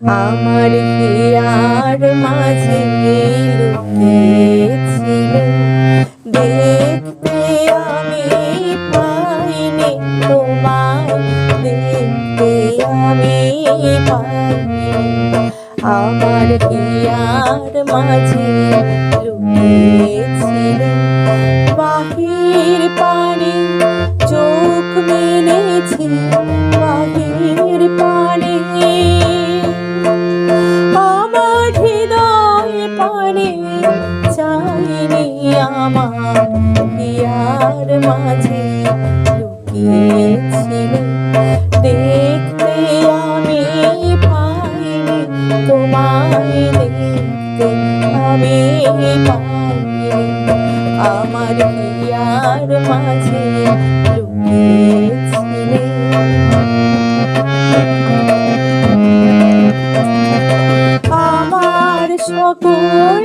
আমার হিয়ার মাঝে লুকিয়েছিল দেখতে আমি পাইনি তোমায়, দেখতে আমি পাইনি। আমার হিয়ার মাঝে লুকিয়েছিল আমার হিয়ার মাঝে লুকিয়েছিল। দেখতে আমি পাইনি, তোমায় দেখতে আমি পাইনি। আমার হিয়ার মাঝে লুকিয়েছিলে। আমার সকল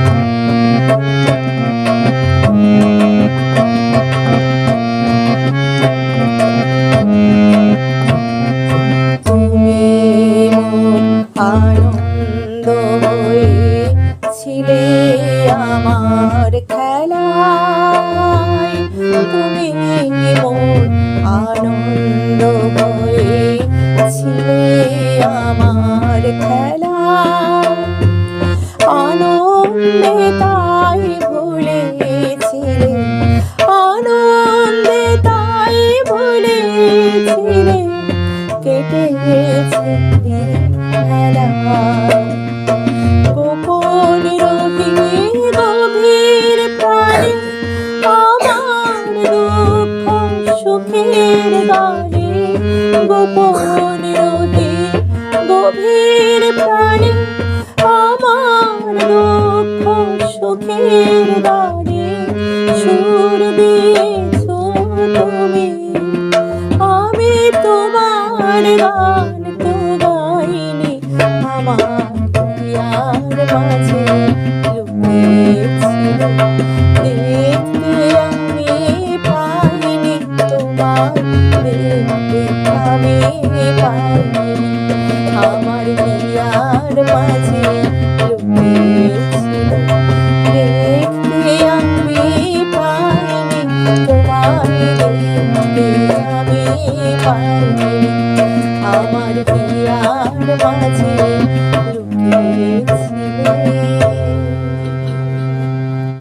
আমার খেলায় তুমি আনন্দ হয়েছিলে আমার খেলা আনন্দে সুখের গানে গোপন রহি গভীর প্রাণে, আমার দুঃখ সুখের গানে সুর দিয়েছ তুমি। আমি তোমার গান তো গাইনি, আমার মাঝে লুকিয়েছিল দেখতে আমি পাইনি তোমায় দেখতে আমি পাইনি আমার পিয়ার মাঝে লুকিয়েছি